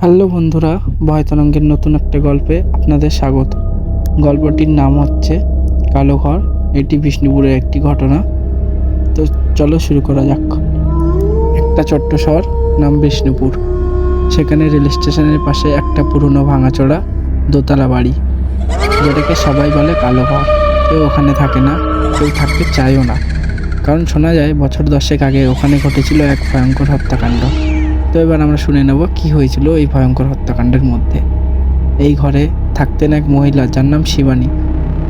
Hello বন্ধুরা ভয়তরঙ্গের নতুন একটা গল্পে আপনাদের স্বাগত। গল্পটির নাম হচ্ছে কালো ঘর, এটি বিষ্ণুপুরের একটি ঘটনা। তো চলো শুরু করা যাক। একটা ছোট্ট শহর, নাম বিষ্ণুপুর। সেখানে রেল স্টেশনের পাশে একটা পুরনো ভাঙাচোড়া দোতলা বাড়ি, যেটাকে সবাই বলে কালো ঘর। কেউ ওখানে থাকে না, কেউ থাকতে চায়ও না। কারণ শোনা যায়, বছর দশেক আগে ওখানে ঘটেছিল এক ভয়ঙ্কর হত্যাকাণ্ড। তো এবার আমরা শুনে নেব কি হয়েছিল এই ভয়ঙ্কর হত্যাকাণ্ডের মধ্যে। এই ঘরে থাকতেন এক মহিলা, যার নাম শিবানী।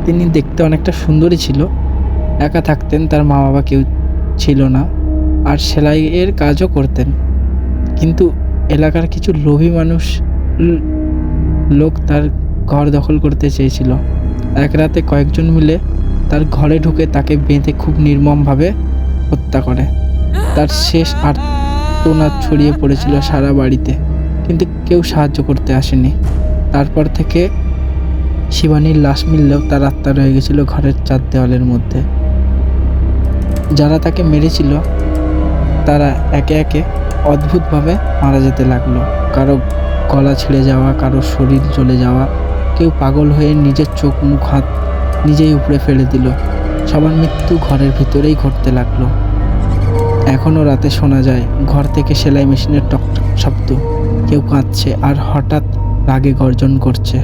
তিনি দেখতে অনেকটা সুন্দরী ছিল। একা থাকতেন, তার মা বাবা কেউ ছিল না। আর সেলাইয়ের কাজও করতেন। কিন্তু এলাকার কিছু লোভী মানুষ লোক তার ঘর দখল করতে চেয়েছিল। এক রাতে কয়েকজন মিলে তার ঘরে ঢুকে তাকে বেঁধে খুব নির্মমভাবে হত্যা করে। তার শেষ আর আর্তনাদ ছড়িয়ে পড়েছিল সারা বাড়িতে, কিন্তু কেউ সাহায্য করতে আসেনি। তারপর থেকে শিবানীর লাশ মিললেও তার আত্মা রয়ে গেছিল ঘরের চার দেওয়ালের মধ্যে। যারা তাকে মেরেছিল, তারা একে একে অদ্ভুতভাবে মারা যেতে লাগল। কারও গলা ছিঁড়ে যাওয়া, কারও শরীর চলে যাওয়া, কেউ পাগল হয়ে নিজের চোখ, মুখ, হাত নিজেই উপরে ফেলে দিল। সবার মৃত্যু ঘরের ভিতরেই ঘটতে লাগল। এখনও রাতে শোনা যায়, ঘর থেকে সেলাই মেশিনের টক টক শব্দ। কেউ কাঁদছে আর হঠাৎ রাগে গর্জন করছে।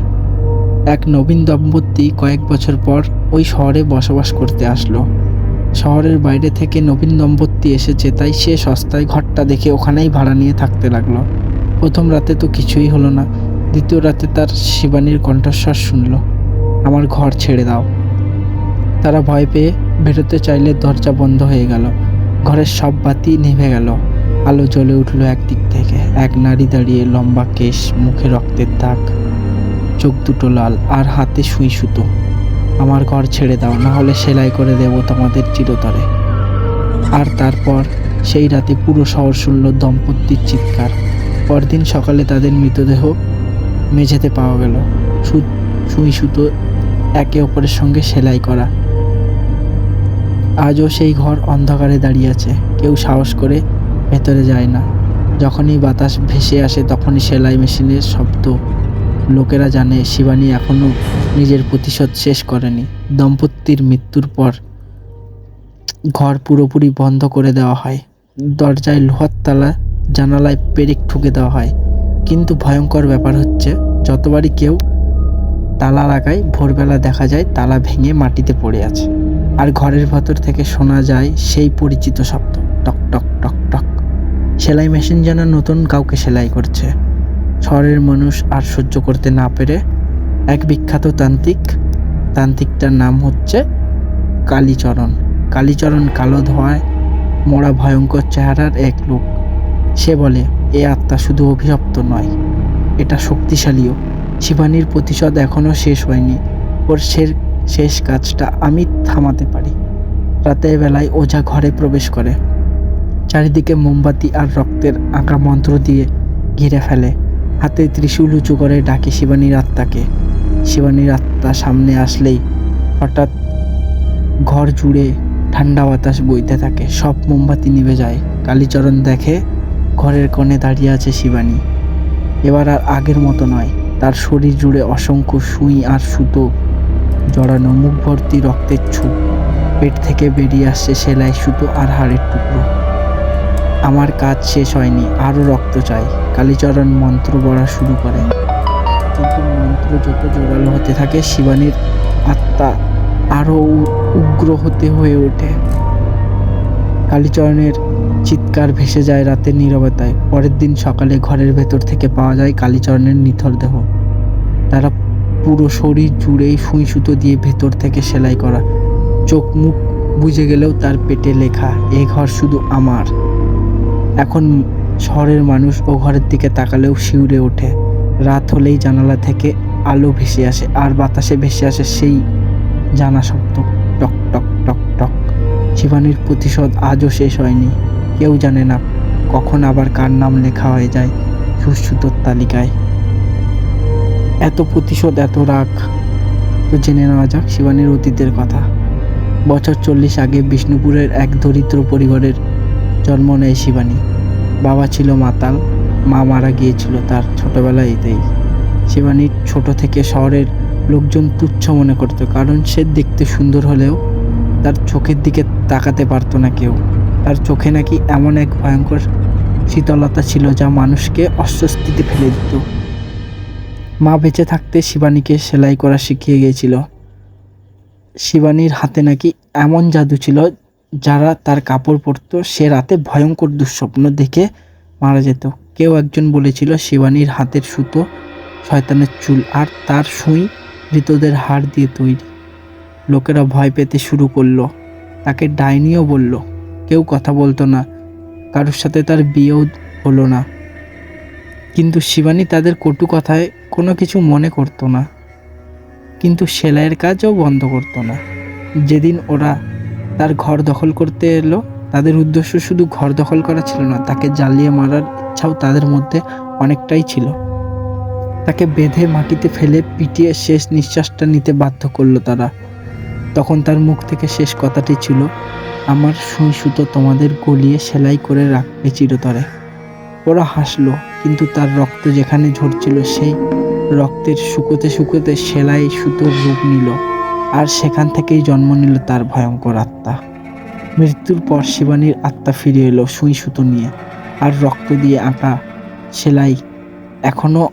এক নবীন দম্পতি কয়েক বছর পর ওই শহরে বসবাস করতে আসলো। শহরের বাইরে থেকে নবীন দম্পতি এসেছে তাই সে সস্তায় ঘরটা দেখে ওখানেই ভাড়া নিয়ে থাকতে লাগল। প্রথম রাতে তো কিছুই হলো না, দ্বিতীয় রাতে তার শিবানীর কণ্ঠস্বর শুনল, আমার ঘর ছেড়ে দাও। তারা ভয় পেয়ে বেরোতে চাইলে দরজা বন্ধ হয়ে গেল। ঘরের সব বাতি নিভে গেল। আলো জ্বলে উঠল একদিক থেকে। এক নারী দাঁড়িয়ে লম্বা কেশ, মুখে রক্তের দাগ। চোখ দুটো লাল, আর হাতে সুই সুতো। আমার ঘর ছেড়ে দাও, না হলে সেলাই করে দেব তোমাদের চিরতরে। আর তারপর সেই রাতে পুরো শহর শুনল দম্পতির চিৎকার। পরদিন সকালে তাদের মৃতদেহ মেঝেতে পাওয়া গেল। সুই সুতো একে অপরের সঙ্গে সেলাই করা। আজও সেই ঘর অন্ধকারে দাঁড়িয়ে আছে। কেউ সাহস করে ভেতরে যায় না। যখনই বাতাস ভেসে আসে, তখনই সেলাই মেশিনের শব্দ। লোকেরা জানে শিবানী এখনও নিজের প্রতিশোধ শেষ করেনি। দম্পতির মৃত্যুর পর ঘর পুরোপুরি বন্ধ করে দেওয়া হয়। দরজায় লোহার তালা, জানালায় পেরেক ঠুকে দেওয়া হয়। কিন্তু ভয়ঙ্কর ব্যাপার হচ্ছে, যতবারই কেউ তালা লাগায় ভোরবেলা দেখা যায় তালা ভেঙে মাটিতে পড়ে আছে। আর ঘরের ভেতর থেকে শোনা যায় সেই পরিচিত শব্দ, টক টক টক টক। সেলাই মেশিন যেন নতুন কাউকে সেলাই করছে। শহরের মানুষ আর সহ্য করতে না পেরে এক বিখ্যাত তান্ত্রিক, তান্ত্রিকটার নাম হচ্ছে কালীচরণ। কালীচরণ কালো ধোঁয়ায় মোড়া ভয়ঙ্কর চেহারার এক লোক। সে বলে, এ আত্মা শুধু অভিশপ্ত নয়, এটা শক্তিশালীও। শিবানীর প্রতিশোধ এখনও শেষ হয়নি। ওর শের, শেষ কাজটা আমি থামাতে পারি। রাতের বেলায় ওঝা ঘরে প্রবেশ করে। চারিদিকে মোমবাতি আর রক্তের আঁকা মন্ত্র দিয়ে ঘিরে ফেলে। হাতে ত্রিশূল উঁচু করে ডাকে শিবানীর আত্মাকে। শিবানীর আত্মা সামনে আসলেই হঠাৎ ঘর জুড়ে ঠান্ডা বাতাস বইতে থাকে। সব মোমবাতি নিভে যায়। কালীচরণ দেখে ঘরের কোণে দাঁড়িয়ে আছে শিবানী। এবার আর আগের মতো নয়। তার শরীর জুড়ে অসংখ্য সুই আর সুতো জড়ানো, মুখ ভর্তি রক্তের ছুপ। পেট থেকে বেরিয়ে আসছে সেলাই সুতো আর হাড়ের টুকরো। আমার কাজ শেষ হয়নি, আরও রক্ত চাই। কালীচরণ মন্ত্র পড়া শুরু করে কিন্তু মন্ত্র যত জোরালো হতে থাকে, শিবানীর আত্মা আরও উগ্র হতে হয়ে ওঠে। কালীচরণের চিৎকার ভেসে যায় রাতের নীরবতায়। পরের দিন সকালে ঘরের ভেতর থেকে পাওয়া যায় কালীচরণের নিথর দেহ। তারা পুরো শরীর জুড়েই সুই সুতো দিয়ে ভেতর থেকে সেলাই করা। চোখ মুখ বুঝে গেলেও তার পেটে লেখা, এ ঘর শুধু আমার। এখন শহরের মানুষ ও ঘরের দিকে তাকালেও শিউরে ওঠে। রাত হলেই জানালা থেকে আলো ভেসে আসে, আর বাতাসে ভেসে আসে সেই জানা শব্দ। টক টক টক টক। শিবানীর প্রতিশোধ আজও শেষ হয়নি। কেউ জানে না কখন আবার কার নাম লেখা হয়ে যায় সুশ্রুতর তালিকায়। এত প্রতিশোধ, এত রাগ। তো জেনে নেওয়া যাক শিবানীর অতীতের কথা। বছর চল্লিশ আগে বিষ্ণুপুরের এক দরিদ্র পরিবারের জন্ম নেয় শিবানী। বাবা ছিল মাতাল, মা মারা গিয়েছিল তার ছোটবেলাতেই। শিবানী ছোট থেকে শহরের লোকজন তুচ্ছ মনে করতো, কারণ সে দেখতে সুন্দর হলেও তার চোখের দিকে তাকাতে পারতো না কেউ। তার চোখে নাকি এমন এক ভয়ঙ্কর শীতলতা ছিল যা মানুষকে অস্বস্তিতে ফেলে দিত। মা বেঁচে থাকতে শিবানীকে সেলাই করা শিখিয়ে গিয়েছিল। শিবানীর হাতে নাকি এমন জাদু ছিল যারা তার কাপড় পরতো, সে রাতে ভয়ঙ্কর দুঃস্বপ্ন দেখে মারা যেত। কেউ একজন বলেছিল শিবানীর হাতের সুতো শয়তানের চুল আর তার সুই মৃতদের হাড় দিয়ে তৈরি। লোকেরা ভয় পেতে শুরু করল। তাকে ডাইনিও বলল কেউ কথা বলতো না। কারোর সাথে তার বিয়েও হলো না। কিন্তু শিবানী তাদের কটু কথায় কোনো কিছু মনে করতো না। কিন্তু সেলাইয়ের কাজও বন্ধ করতো না। যেদিন ওরা তার ঘর দখল করতে এলো, তাদের উদ্দেশ্য শুধু ঘর দখল করা ছিল না, তাকে জ্বালিয়ে মারার ইচ্ছাও তাদের মধ্যে অনেকটাই ছিল। তাকে বেঁধে মাটিতে ফেলে পিটিয়ে শেষ নিঃশ্বাসটা নিতে বাধ্য করল তারা। তখন তার মুখ থেকে শেষ কথাটি ছিল আমার সুই সুতো তোমাদের গলিয়ে সেলাই করে রাখবে চিরতরে। ওরা হাসলো, কিন্তু তার রক্ত যেখানে ঝরছিল সেই রক্তের শুকোতে শুকোতে সেলাই সুতোর রূপ নিল, আর সেখান থেকেই জন্ম নিল তার ভয়ঙ্কর আত্মা। মৃত্যুর পর শিবানীর আত্মা ফিরে এলো সুই সুতো নিয়ে, আর রক্ত দিয়ে আঁকা সেলাই এখনও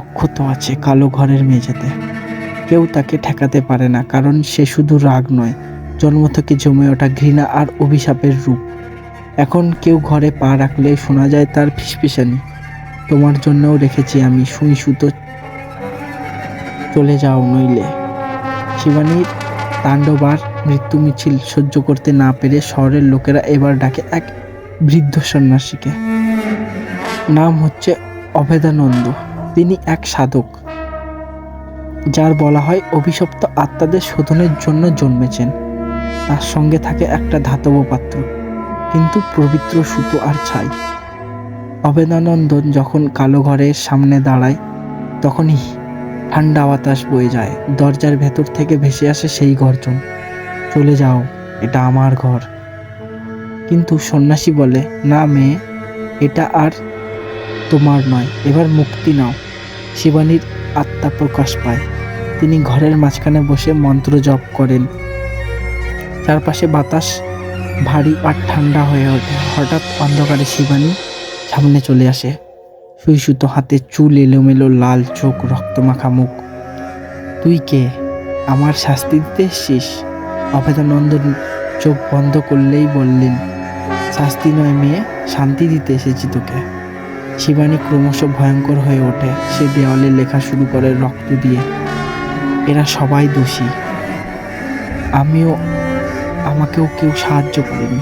অক্ষত আছে কালো ঘরের মেঝেতে। কেউ তাকে ঠেকাতে পারে না, কারণ সে শুধু রাগ নয় জন্ম থেকে জমে ওঠা ঘৃণা আর অভিশাপের রূপ। এখন কেউ ঘরে পা রাখলে শোনা যায় তার ফিসফিসানি। তোমার জন্যও রেখেছি আমি সুই সুতো চলে যাও নইলে। শিবানীর তাণ্ডবার মৃত্যু মিছিল সহ্য করতে না পেরে শহরের লোকেরা এবার ডাকে এক বৃদ্ধ সন্ন্যাসীকে। নাম হচ্ছে অভেদানন্দ। তিনি এক সাধক, যার বলা হয় অভিশপ্ত আত্মাদের শোধনের জন্য জন্মেছেন। তার সঙ্গে থাকে একটা ধাতব পাত্র, কিন্তু পবিত্র সুতো আর ছাই। অবেদানন্দন যখন কালো ঘরের সামনে দাঁড়ায়, তখনই ঠান্ডা বাতাস বয়ে যায়। দরজার ভেতর থেকে ভেসে আসে সেই গর্জন, চলে যাও, এটা আমার ঘর। কিন্তু সন্ন্যাসী বলে, না মেয়ে, এটা আর তোমার নয়, এবার মুক্তি নাও। শিবানীর আত্মা প্রকাশ পায়। তিনি ঘরের মাঝখানে বসে মন্ত্র জপ করেন। চারপাশে বাতাস, ভারী আর ঠান্ডা হয়ে ওঠে। হঠাৎ অন্ধকারে শিবানী সামনে চলে আসে। সুই সুতো হাতে চুল এলোমেলো, লাল চোখ রক্তমাখা মুখ তুই কে? আমার শাস্তি দিতে এসছিস? অভেদানন্দন চোখ বন্ধ করলেই বললেন, শাস্তি নয় মেয়ে, শান্তি দিতে এসেছি তোকে। শিবানী ক্রমশ ভয়ঙ্কর হয়ে ওঠে। সে দেওয়ালে লেখা শুরু করে রক্ত দিয়ে, এরা সবাই দোষী। আমিও আমাকেও কেউ সাহায্য করেনি।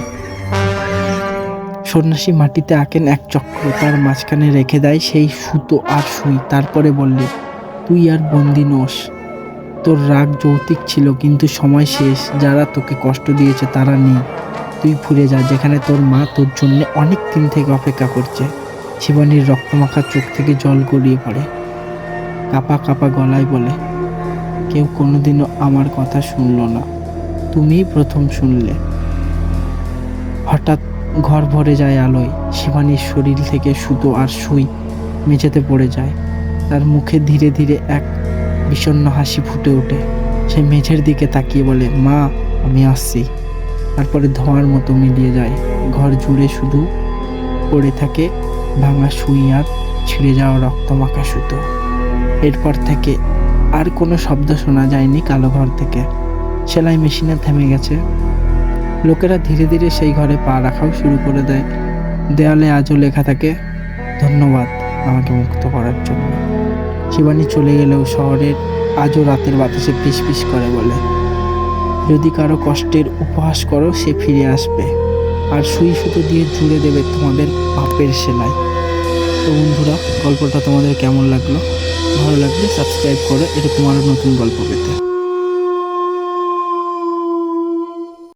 সন্ন্যাসী মাটিতে আঁকেন এক চক্র, তার মাঝখানে রেখে দেয় সেই সুতো আর সুই। তারপরে বললে, তুই আর বন্দি নোস। তোর রাগ যৌতিক ছিল, কিন্তু সময় শেষ। যারা তোকে কষ্ট দিয়েছে, তারা নেই। তুই ফুরে যা, যেখানে তোর মা তোর জন্য অনেক দিন থেকে অপেক্ষা করছে। শিবানীর রক্তমাখা চোখ থেকে জল গড়িয়ে পড়ে। কাপা কাপা গলায় বলে, কেউ কোনোদিনও আমার কথা শুনলো না। তুমিই প্রথম শুনলে। হঠাৎ ঘর ভরে যায় আলোয়। শিবানীর শরীর থেকে সুতো আর সুই মেঝেতে পড়ে যায়। তার মুখে ধীরে ধীরে এক বিষণ্ণ হাসি ফুটে ওঠে। সে মেঝের দিকে তাকিয়ে বলে, মা, আমি আসছি। তারপরে ধোঁয়ার মতো মিলিয়ে যায়। ঘর জুড়ে শুধু পড়ে থাকে ভাঙা সুই আর ছিঁড়ে যাওয়া রক্তমাখা সুতো। এরপর থেকে আর কোনো শব্দ শোনা যায়নি কালো ঘর থেকে। সেলাই মেশিনে থেমে গেছে। লোকেরা ধীরে ধীরে সেই ঘরে পা রাখাও শুরু করে দেয়। দেয়ালে আজও লেখা থাকে, ধন্যবাদ আমাকে মুক্ত করার জন্য। শিবানী চলে গেলেও শহরের আজও রাতের বাতাসে পিস পিস করে বলে, যদি কারও কষ্টের উপহাস করো, সে ফিরে আসবে। আর সুই সুতো দিয়ে জুড়ে দেবে তোমাদের পাপের সেলাই। তো বন্ধুরা, গল্পটা তোমাদের কেমন লাগল? ভালো লাগলে সাবস্ক্রাইব করো, এরকম আরও নতুন গল্প পেতে।